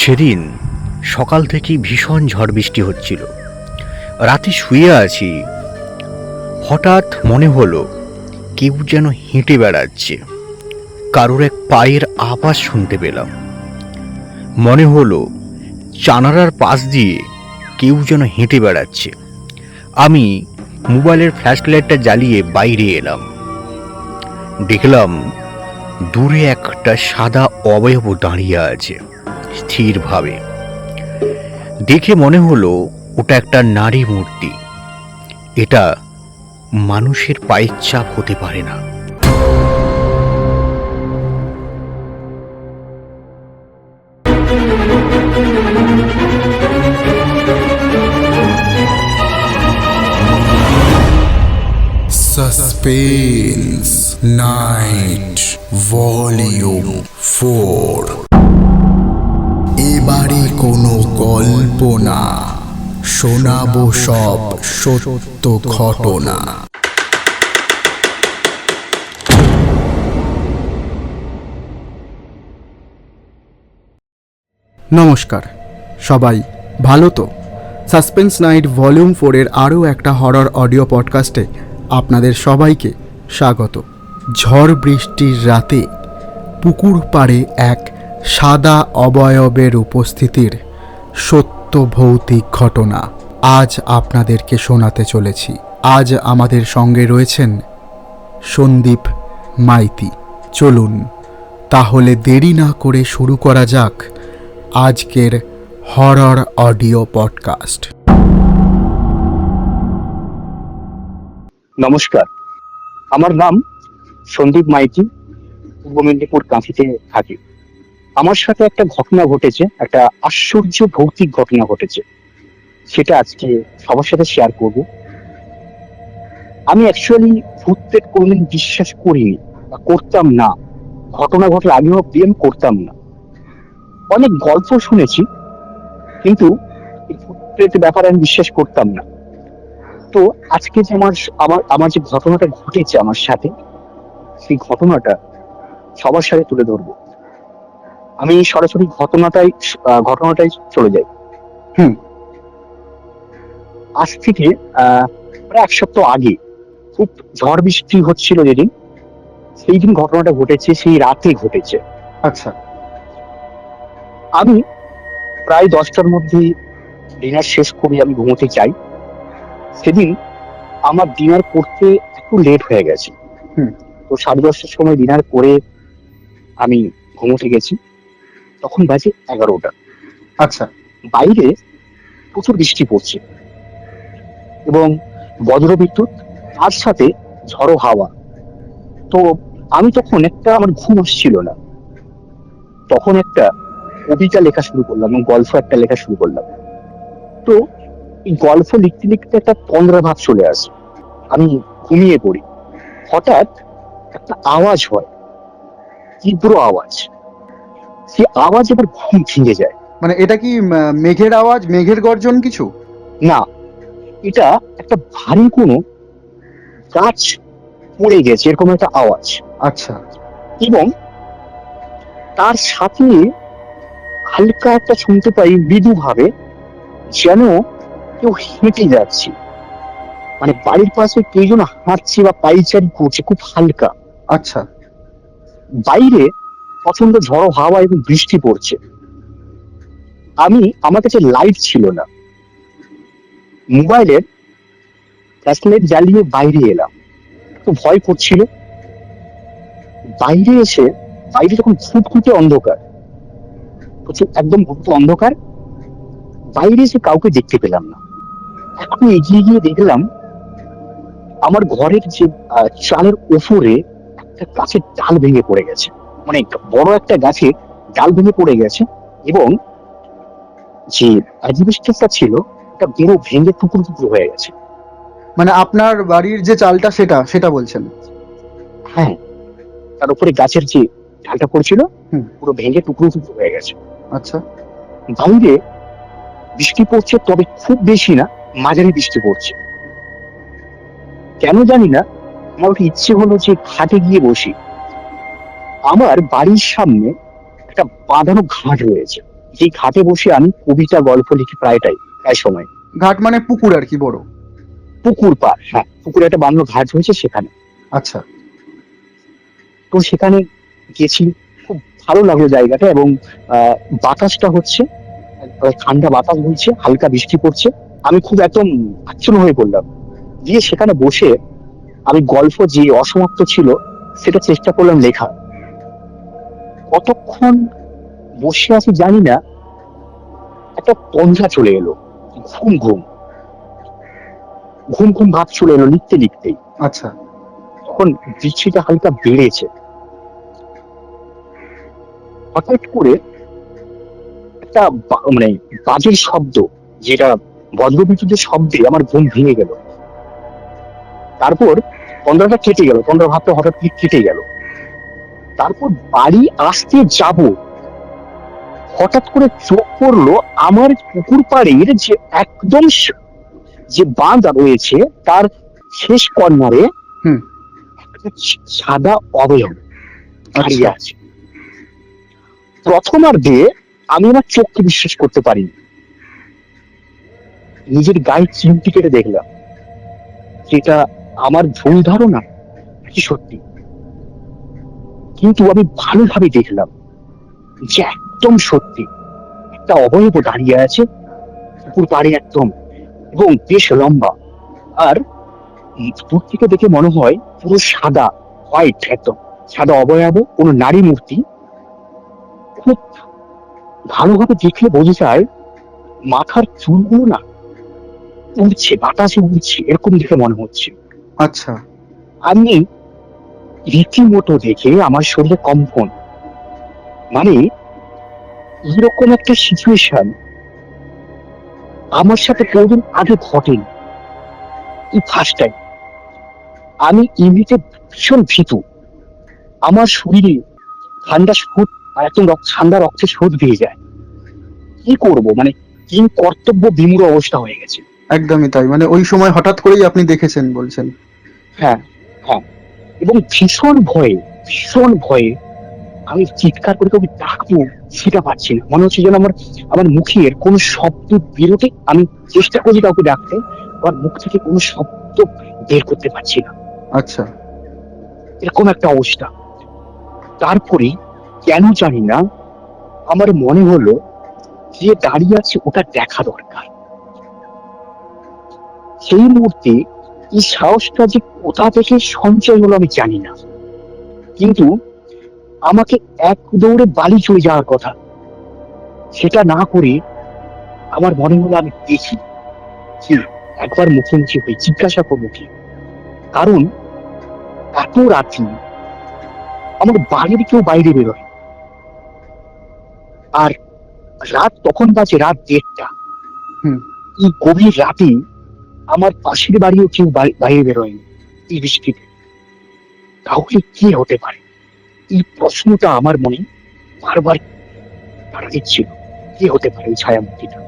সেদিন সকাল থেকেই ভীষণ ঝড় বৃষ্টি হচ্ছিল। রাতে শুয়ে আছি, হঠাৎ মনে হলো কেউ যেন হেঁটে বেড়াচ্ছে। কারোর এক পায়ের আওয়াজ শুনতে পেলাম। মনে হলো চানারার পাশ দিয়ে কেউ যেন হেঁটে বেড়াচ্ছে। আমি মোবাইলের ফ্ল্যাশ লাইটটা জ্বালিয়ে বাইরে এলাম। দেখলাম দূরে একটা সাদা অবয়ব দাঁড়িয়ে আছে। স্থিরভাবে। দেখে মনে হলো, ওটা একটা নারী মূর্তি। এটা মানুষের পায়ের চাপ হতে পারে না। সাসপেন্স নাইট ভলিউম ফোর এবারে কোনো গল্প না শোনাবো সব সত্য ঘটনা। নমস্কার, সবাই ভালো তো? সাসপেন্স নাইট ভলিউম ফোরের আরও একটা হরর অডিও পডকাস্টে আপনাদের সবাইকে স্বাগত। ঝড় বৃষ্টির রাতে পুকুর পাড়ে এক সাদা অবয়বের উপস্থিতির সত্য ভৌতিক ঘটনা আজ আপনাদেরকে শোনাতে চলেছি। আজ আমাদের সঙ্গে রয়েছেন সন্দীপ মাইতি। চলুন, তাহলে দেরি না করে শুরু করা যাক আজকের হরর অডিও পডকাস্ট। নমস্কার, আমার নাম সন্দীপ মাইতি, পূর্ব মেদিনীপুর কাঁথিতে থাকি। আমার সাথে একটা ঘটনা ঘটেছে, একটা আশ্চর্য ভৌতিক ঘটনা ঘটেছে। সেটা আজকে সবার সাথে শেয়ার করব। আমি অ্যাকচুয়ালি ভূতদের কোনোদিন বিশ্বাস করিনি বা করতাম না। ঘটনা ঘটলে আগেও প্রেম করতাম না। অনেক গল্প শুনেছি, কিন্তু ভূতের ব্যাপারে আমি বিশ্বাস করতাম না। তো আজকে যে আমার আমার আমার যে ঘটনাটা ঘটেছে আমার সাথে, সেই ঘটনাটা সবার সাথে তুলে ধরবো। আমি সরাসরি ঘটনাটাই ঘটনাটাই চলে যাই। হুম। আজ থেকে আহ, প্রায় এক সপ্তাহ আগে খুব ঝড় বৃষ্টি হচ্ছিল যেদিন সেই দিন ঘটনাটা ঘটেছে সেই রাতে ঘটেছে। আচ্ছা। আমি প্রায় দশটার মধ্যে ডিনার শেষ করে আমি ঘুমোতে চাই সেদিন আমার ডিনার করতে একটু লেট হয়ে গেছে। হুম। তো সাড়ে দশটার সময় ডিনার করে আমি ঘুমোতে গেছি। তখন বাজে এগারোটা। আচ্ছা। বাইরে প্রচুর বৃষ্টি পড়ছে এবং বজ্র বিদ্যুৎ তার সাথে ঝড়ো হাওয়া। তো আমি তখন একটা আমার ঘুম আসছিল না। তখন একটা কবিতা লেখা শুরু করলাম এবং গল্প একটা লেখা শুরু করলাম। তো এই গল্প লিখতে লিখতে একটা তন্দ্রা ভাব চলে আসে। আমি ঘুমিয়ে পড়ি। হঠাৎ একটা আওয়াজ হয়। তীব্র আওয়াজ। সে আওয়াজ এবার ঘুম ভেঙে যায়। মানে এটা কি মেঘের আওয়াজ মেঘের গর্জন কিছু? না এটা একটা ভারী কোনো গাছ পড়ে গেছে এরকম একটা আওয়াজ। আচ্ছা। এবং তার সাথে হালকা একটা শুনতে পাই মৃদু ভাবে যেন কেউ হেঁটে যাচ্ছে। মানে বাড়ির পাশে কেউ যেন হাঁটছে বা পাইচারি করছে খুব হালকা। আচ্ছা। বাইরে প্রচণ্ড ঝড়ো হাওয়া এবং বৃষ্টি পড়ছে। আমি, আমার কাছে লাইট ছিল না। মোবাইলের ফ্ল্যাশলাইট জ্বালিয়ে বাইরে এলাম। তো ভয় করছিল। বাইরে এসে, বাইরে যখন খুঁটখুটে অন্ধকার, প্রচুর, একদম ঘুটতে অন্ধকার, বাইরে এসে কাউকে দেখতে পেলাম না। একটু এগিয়ে গিয়ে দেখলাম, আমার ঘরের যে চালের ওপরে একটা গাছের ডাল ভেঙে পড়ে গেছে। মানে বড় একটা গাছে ডাল ভেঙে পড়ে গেছে এবং যে অ্যাডমিনিস্ট্রেটটা ছিল এটা পুরো ভেঙে টুকরো টুকরো হয়ে গেছে। মানে আপনার বাড়ির যে চালটা সেটা সেটা বলছেন? হ্যাঁ তার উপরে গাছের যে ডালটা পড়ছিল। পুরো ভেঙে টুকরো টুকরো হয়ে গেছে। আচ্ছা। বাইরে বৃষ্টি পড়ছে তবে খুব বেশি না মাঝারি বৃষ্টি পড়ছে। কেন জানি না আমার একটু ইচ্ছে হলো যে ঘাটে গিয়ে বসি। আমার বাড়ির সামনে একটা বাঁধানো ঘাট রয়েছে। যে ঘাটে বসে আমি কবিতা গল্প লিখি প্রায়টাই প্রায় সময়। ঘাট মানে পুকুর আর কি বড়? পুকুর পার হ্যাঁ। পুকুরে একটা বাংলো ঘাট হয়েছে সেখানে। আচ্ছা। তো সেখানে গেছি খুব ভালো লাগল জায়গাটা এবং আহ, বাতাসটা হচ্ছে ঠান্ডা বাতাস বইছে হালকা বৃষ্টি পড়ছে। আমি খুব একদম আচ্ছন্ন হয়ে পড়লাম। দিয়ে সেখানে বসে আমি গল্প যে অসমাপ্ত ছিল সেটা চেষ্টা করলাম লেখা কতক্ষণ বসে আছি জানি না একটা তন্দ্রা চলে এলো ঘুম ঘুম। ঘুম ঘুম ভাব চলে এলো লিখতে লিখতেই। আচ্ছা। তখন বৃষ্টিটা হালকা বেড়েছে। হঠাৎ করে একটা মানে বাজের শব্দ যেটা বজ্রবিদ্যুতের শব্দে আমার ঘুম ভেঙে গেল। তারপর তন্দ্রাটা কেটে গেল তন্দ্রা ভাবটা হঠাৎ কেটে গেল। তারপর বাড়ি আসতে যাব। হঠাৎ করে চোখ পড়ল আমার পুকুর পাড়ের যে একদম যে বাঁধ রয়েছে তার শেষ কর্নারে সাদা অবয়ব দাঁড়িয়ে আচ্ছা। আছে। প্রথমার্ধে আমি আমার চোখকে বিশ্বাস করতে পারি নিজের গায়ে চিমটি কেটে দেখলাম। যেটা আমার ভুল ধারণা কি সত্যি? কিন্তু আমি ভালোভাবে দেখলাম যে একদম সত্যি একটা অবয়ব দাঁড়িয়ে আছে পুকুর পাড়ে একদম এবং বেশ লম্বা। আর দূর থেকে দেখে মনে হয় পুরো সাদা হোয়াইট একদম। সাদা অবয়ব কোনো নারী মূর্তি। খুব ভালোভাবে দেখলে বোঝা যায় মাথার চুলগুলো না উড়ছে বাতাসে উড়ছে এরকম দেখে মনে হচ্ছে। আচ্ছা। আমি রীতিমতো দেখে আমার শরীরে কম্পন। মানে এরকম একটা সিচুয়েশন আমার সাথে কোনদিন আগে ঘটেনি। এই ফার্স্ট টাইম আমি এমনিতে ভীষণ ভীতু। আমার শরীরে ঠান্ডা সুদ আর একদম রক্ত ঠান্ডা রক্তে সুদ দিয়ে যায়। কি করব? মানে কি কর্তব্য বিমূঢ় অবস্থা হয়ে গেছে। একদমই তাই। মানে ওই সময় হঠাৎ করেই আপনি দেখেছেন বলছেন। হ্যাঁ হ্যাঁ। এবং ভীষণ ভয়ে ভীষণ ভয়ে আমি চিৎকার করে কাউকে ডাকবো সেটা পাচ্ছি না। মনে হচ্ছে যেন আমার আমার মুখের কোনো শব্দ বেরোতে আমি চেষ্টা করছি কাউকে ডাকতে আমার মুখ থেকে কোনো শব্দ বের করতে পারছি না। আচ্ছা। এরকম একটা অবস্থা। তারপরে কেন জানি না আমার মনে হলো যে দাঁড়িয়ে আছে ওটা দেখা দরকার। সেই মুহূর্তে এই সাহসটা যে কোথা থেকে সঞ্চয় হলো আমি জানি না। কিন্তু আমাকে এক দৌড়ে বালি চলে যাওয়ার কথা সেটা না করে আমার মনে হলো আমি দেখি কি একবার মুখোমুখি হয়ে জিজ্ঞাসা করব কি? কারণ এত রাত্রি আমার বাড়ির কেউ বাইরে বেরোয়। আর রাত তখন বাজে রাত দেড়টা। হুম। এই গভীর রাতে আমার পাশের বাড়িও কেউ বাইরে বেরোয়নি, এই বৃষ্টিতে। তাহলে কি হতে পারে? এই প্রশ্নটা আমার মনে বারবার তারা দিচ্ছিল কি হতে পারে এই ছায়ামূর্তিটা?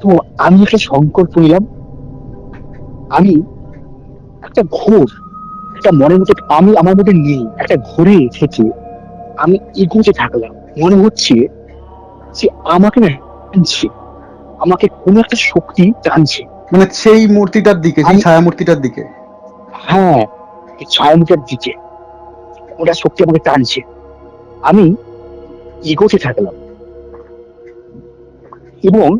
তো আমি একটা সংকল্প নিলাম। আমি একটা ঘোর, একটা মনের মধ্যে আমি আমার মধ্যে নেই, একটা ঘোরে থেকে আমি এগোতে থাকলাম। মনে হচ্ছে যে আমাকে না টানছে আমাকে কোনো একটা শক্তি টানছে। মানে সেই মূর্তিটার দিকে সেই ছায়া মূর্তিটার দিকে? হ্যাঁ এই ছায়ামুখের দিকে। ওটা শক্তি আমাকে টানছে। আমি এগোতে থাকলাম। এবং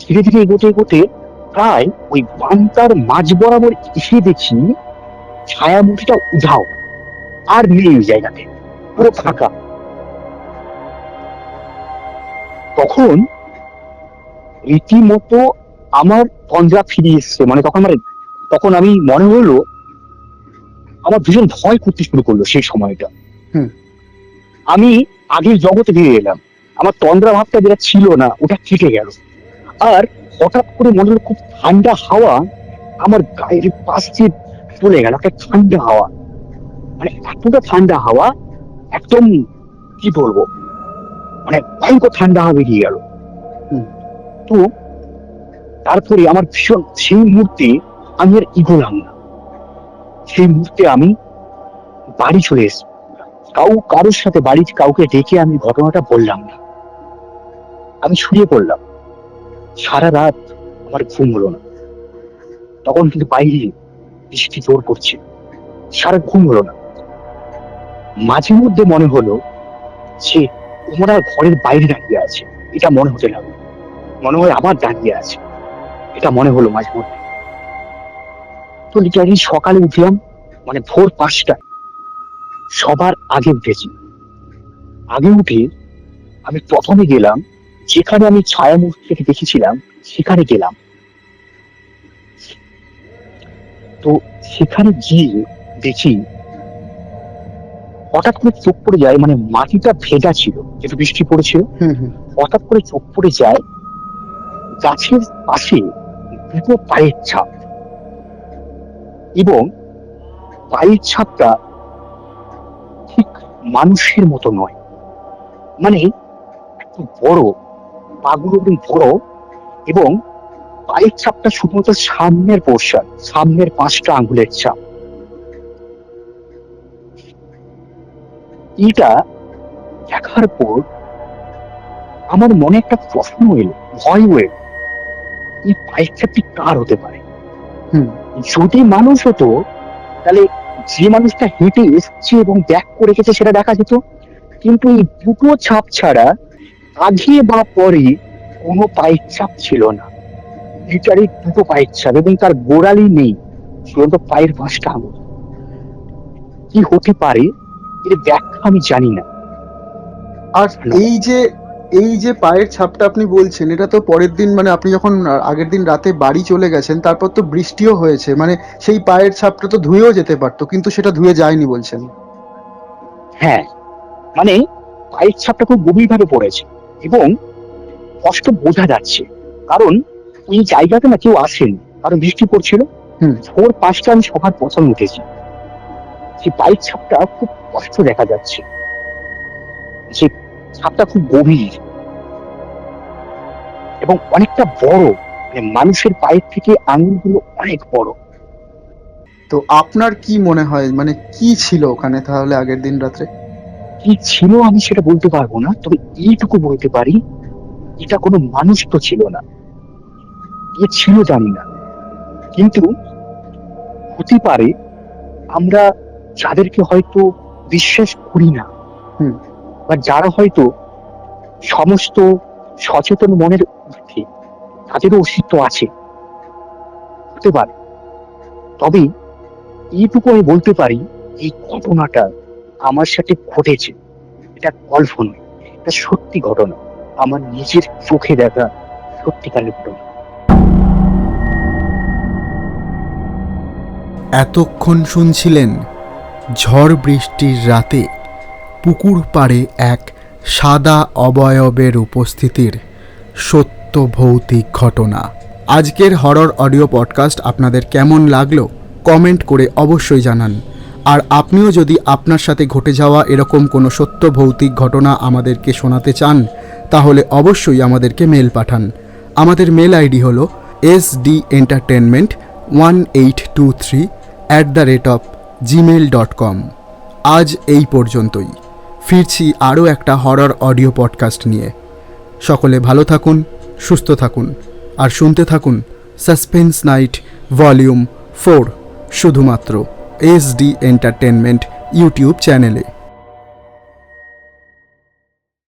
ধীরে ধীরে এগোতে এগোতে প্রায় ওই বান্তার মাঝ বরাবর এসে দেখি ছায়ামুখীটা উধাও আর নেই ওই জায়গাতে পুরো ফাঁকা। তখন রীতিমতো আমার তন্দ্রা ফিরে এসছে। মানে তখন আমার তখন আমি মনে হলো আমার ভীষণ ভয় করতে শুরু করল সেই সময়টা। আমি আগের জগতে ফিরে এলাম। আমার তন্দ্রা ভাবটা যেটা ছিল না ওটা কেটে গেল। আর হঠাৎ করে মনে হলো খুব ঠান্ডা হাওয়া আমার গায়ের পাশ দিয়ে চলে গেল একটা ঠান্ডা হাওয়া। মানে এতটা ঠান্ডা হাওয়া একদম কি বলব? মানে ভয়ঙ্কর ঠান্ডা হাওয়া বেরিয়ে গেল। তো তারপরে আমার ভীষণ, সেই মুহূর্তে আমি আর ইগোলাম না। সেই মুহূর্তে আমি বাড়ি চলে এসেছি। কাউ, কারোর সাথে বাড়িতে কাউকে ডেকে আমি ঘটনাটা বললাম না। আমি শুয়ে পড়লাম। সারা রাত আমার ঘুম হলো না। তখন কিন্তু বাইরে বৃষ্টি জোর করছে সারা ঘুম হলো না। মাঝে মধ্যে মনে হলো যে ওমরা ঘরের বাইরে দাঁড়িয়ে আছে। এটা মনে হতে লাগল। মনে হয় আবার দাঁড়িয়ে আছে। এটা মনে হলো মাঝে মধ্যে। তো লিটারি সকালে উঠলাম মানে ভোর পাঁচটা সবার আগে উঠেছি। আগে উঠে আমি প্রথমে গেলাম যেখানে আমি ছায়ামুখ থেকে দেখেছিলাম সেখানে গেলাম। তো সেখানে গিয়ে দেখি হঠাৎ করে চোখ পড়ে যায় মানে মাটিটা ভেজা ছিল যেহেতু বৃষ্টি পড়েছিল হুম হুম। হঠাৎ করে চোখ পড়ে যায় গাছের পাশে দুটো পায়ের ছাপ। এবং পায়ের ছাপটা ঠিক মানুষের মতো নয়। মানে একটু বড়, পাগুলো বড় এবং পায়ের ছাপটা শুধুমাত্র সামনের পোর্শন সামনের পাঁচটা আঙ্গুলের ছাপ। এটা দেখার পর আমার মনে একটা প্রশ্ন এলো, ভয় এলো এই পায়ের ছাপটি কার হতে পারে? যদি মানুষ হতো তাহলে যে মানুষটা হেঁটে এসছে এবং ব্যাক করে গেছে সেটা দেখা যেত। কিন্তু এই দুটো ছাপ ছাড়া আগে বা পরে কোনো পায়ের ছাপ ছিল না। লিটারি দুটো পায়ের ছাপ এবং তার গোড়ালি নেই শুধু পায়ের পাঁচটা আঙুল। কি হতে পারে এর ব্যাখ্যা আমি জানি না। আর এই যে এই যে পায়ের ছাপটা আপনি বলছেন এটা তো পরের দিন মানে আপনি যখন আগের দিন রাতে বাড়ি চলে গেছেন তারপর তো বৃষ্টিও হয়েছে মানে সেই পায়ের ছাপটা তো ধুয়েও যেতে পারতো কিন্তু সেটা ধুয়ে যায়নি বলছেন। হ্যাঁ মানে পায়ের ছাপটা খুব গভীর ভাবে পড়েছে এবং কষ্ট বোঝা যাচ্ছে কারণ এই জায়গাতে না কেউ আসেন কারণ বৃষ্টি পড়ছিল। হুম। ভোর পাঁচটা আমি সবার প্রথম উঠেছি। সেই পায়ের ছাপটা খুব কষ্ট দেখা যাচ্ছে। যে ছাপটা খুব গভীর এবং অনেকটা বড় মানে মানুষের পায়ের থেকে আঙুলগুলো অনেক বড়। তো আপনার কি মনে হয় মানে কি ছিল ওখানে তাহলে আগের দিন রাত্রে? কি ছিল আমি সেটা বলতে পারব না তবে এইটুকু বলতে পারি এটা কোনো মানুষ তো ছিল না। এ ছিল জানি না। কিন্তু হতে পারে আমরা যাদেরকে হয়তো বিশ্বাস করি না হুম। বা যারা হয়তো সমস্ত সচেতন মনের ঊর্ধ্বে তাদেরও অস্তিত্ব আছে। হতে পারে। তবে এইটুকু আমি বলতে পারি, এই ঘটনাটা আমার সাথে ঘটেছে। এটা গল্প নয়, এটা সত্যি ঘটনা। আমার নিজের চোখে দেখা সত্যিকারের ঘটনা। এতক্ষণ শুনছিলেন ঝড় বৃষ্টির রাতে পুকুর পাড়ে এক সাদা অবয়বের উপস্থিতির সত্য ভৌতিক ঘটনা। আজকের হরর অডিও পডকাস্ট আপনাদের কেমন লাগল কমেন্ট করে অবশ্যই জানান। আর আপনিও যদি আপনার সাথে ঘটে যাওয়া এরকম কোনো সত্য ভৌতিক ঘটনা আমাদেরকে শোনাতে চান, তাহলে অবশ্যই আমাদেরকে মেল পাঠান। আমাদের মেল আইডি হল S D entertainment one eight two three at the rate of Gmail dot com আজ এই পর্যন্তই। ফিরছি আরও একটা হরর অডিও পডকাস্ট নিয়ে। সকলে ভালো থাকুন, সুস্থ থাকুন, আর শুনতে থাকুন সাসপেন্স নাইট ভলিউম ফোর, শুধুমাত্র এস ডি এন্টারটেনমেন্ট ইউটিউব চ্যানেলে।